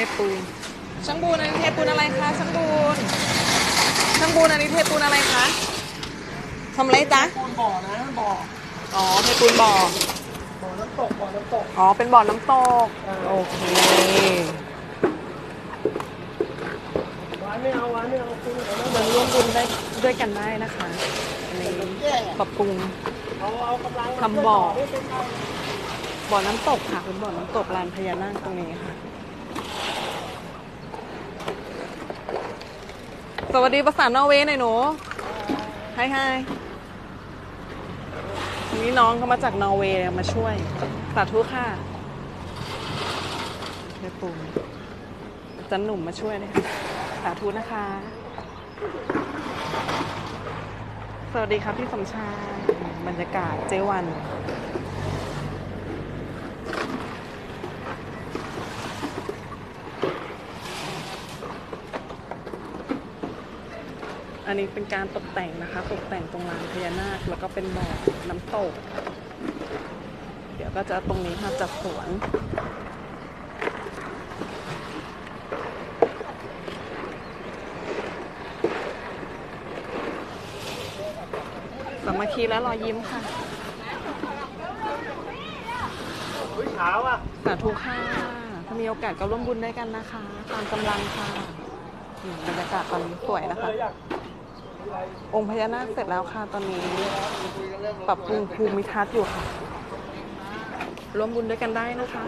เทปูนช่างบูนอันนี้เทปูนอะไรคะช่างบูนช่างบูนอันนี้เทปูนอะไรคะทำอะไรจ๊ะปูนบ่อนะบ่ออ๋อเทปูนบ่อบ่อน้ำตกบ่อน้ำตกอ๋อเป็นบ่อน้ำตกโอเคหวานไม่เอาหวานไม่เอาปูนเอาเหมือนร่วมบุญได้ด้วยกันได้นะคะอันนี้แย่ปรับปรุงเอาเอากำลังทำบ่อไม่เป็นไรบ่อน้ำตกค่ะเป็นบ่อน้ำตกลานพญานาคตรงนี้ค่ะ สวัสดีภาษานอร์เวย์หน่อยหนูไฮไฮวันนี้น้องเขามาจากนอร์เวย์มาช่วย สาธุค่ะเดี๋ยวปุ่มจารย์หนุ่มมาช่วยเลยค่ะสาธุนะคะ สวัสดีครับพี่สมชายบรรยากาศเจวัน อันนี้เป็นการตกแต่งนะคะ ตกแต่งตรงลานพญานาคแล้วก็เป็นบ่อน้ำตก เดี๋ยวก็จะตรงนี้ค่ะจัดสวนสามัคคีและรอยยิ้มค่ะอุ้ยขาวอะสาธุค่ะถ้ามีโอกาสก็ร่วมบุญด้วยกันนะคะ ตามกำลังค่ะนี่บรรยากาศตอนนี้สวยนะคะ องค์พญานาคเสร็จแล้วค่ะตอนนี้ ปรับปรุงภูมิทัศน์อยู่ค่ะร่วมบุญด้วยกันได้นะคะ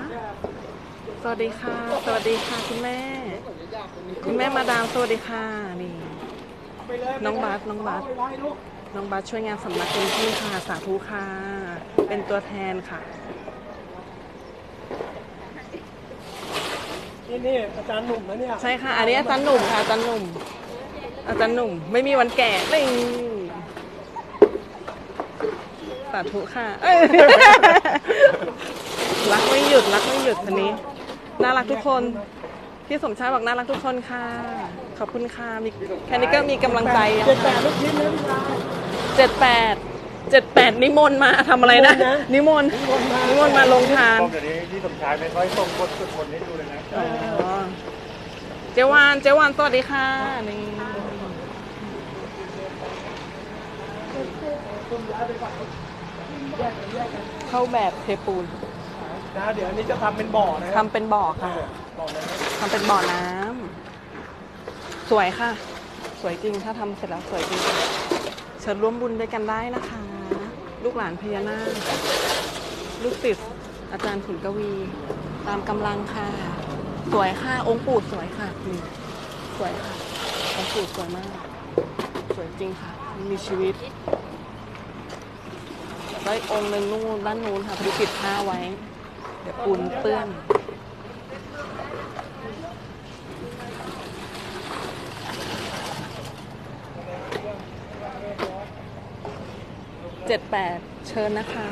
สวัสดีค่ะ สวัสดีค่ะคุณแม่ คุณแม่มาดามสวัสดีค่ะนี่ไปเลยน้องบาสน้องบาสไปเลยลูกน้องบาสช่วยงานสำนักเต็มที่ค่ะสาธุค่ะ เป็นตัวแทนค่ะนี่นี่อาจารย์หนุ่มนะเนี่ยใช่ค่ะ อันนี้อาจารย์หนุ่มค่ะอาจารย์หนุ่ม อาจารย์หนุ่มไม่มีวันแก่นี่สาธุค่ะเอ้ยรักไม่หยุดรักไม่หยุดคนนี้ น่ารักทุกคนพี่สมชายบอกน่ารักทุกคนค่ะ ขอบคุณค่ะมีแค่นี้ก็มีกำลังใจเจ็ดแปดลูกชิ้นนะพี่ชายเจ็ดแปดเจ็ดแปดนิมนต์มาทำอะไรนะ นิมนต์นิมนต์มาลงทานเดี๋ยวนี้ที่สมชายไม่ค่อยส่งบทสวดมนต์ให้ดูเลยนะอ๋อเจวานเจวานสวัสดีค่ะนี่ เข้าแบบเทปูนนะเดี๋ยวอันนี้จะทำเป็นบ่อนะทำเป็นบ่อค่ะ บ่อนะทำเป็นบ่อน้ำสวยค่ะ สวยจริงถ้าทำเสร็จแล้วสวยจริงเชิญร่วมบุญด้วยกันได้นะคะ ลูกหลานพญานาคลูกศิษย์อาจารย์ขุนกวี ตามกำลังค่ะ สวยค่ะองค์ปู่สวยค่ะนี่สวยค่ะองค์ปู่สวยมาก สวยจริงค่ะ มีชีวิต แล้วองค์หนึ่งนู่นด้านนู้นค่ะพอดีปิดผ้าไว้ เดี๋ยวปูนเปื้อน เจ็ดแปดเชิญนะคะ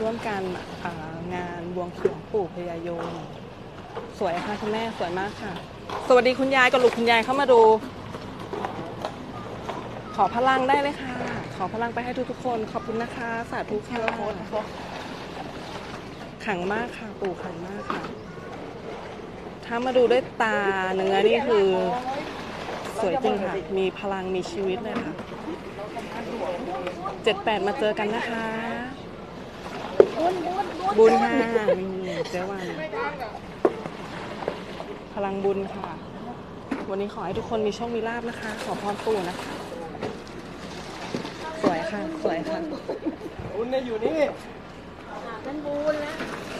ร่วมกันอ่างานบวงสรวงปู่พญายม สวยค่ะคุณแม่สวยมากค่ะ สวัสดีคุณยายกับลูกคุณยายเข้ามาดู ขอพลังได้เลยค่ะ อพลังไปให้ทุกๆคน ขอบคุณนะคะ สาธุค่ะขังมากค่ะ ปู่ขังมากค่ะ ถ้ามาดูด้วยตาเนื้อนี่คือ สวยจริงค่ะ มีพลังมีชีวิตเลยค่ะเจ็ดแปดมาเจอกันนะคะ บุญค่ะนี่เจ้าวันพลังบุญค่ะ วันนี้ขอให้ทุกคนมีโชคมีลาบนะคะ ขอพรปู่นะคะ ค่ะ สวยค่ะคุณเนี่ยอยู่นี่ส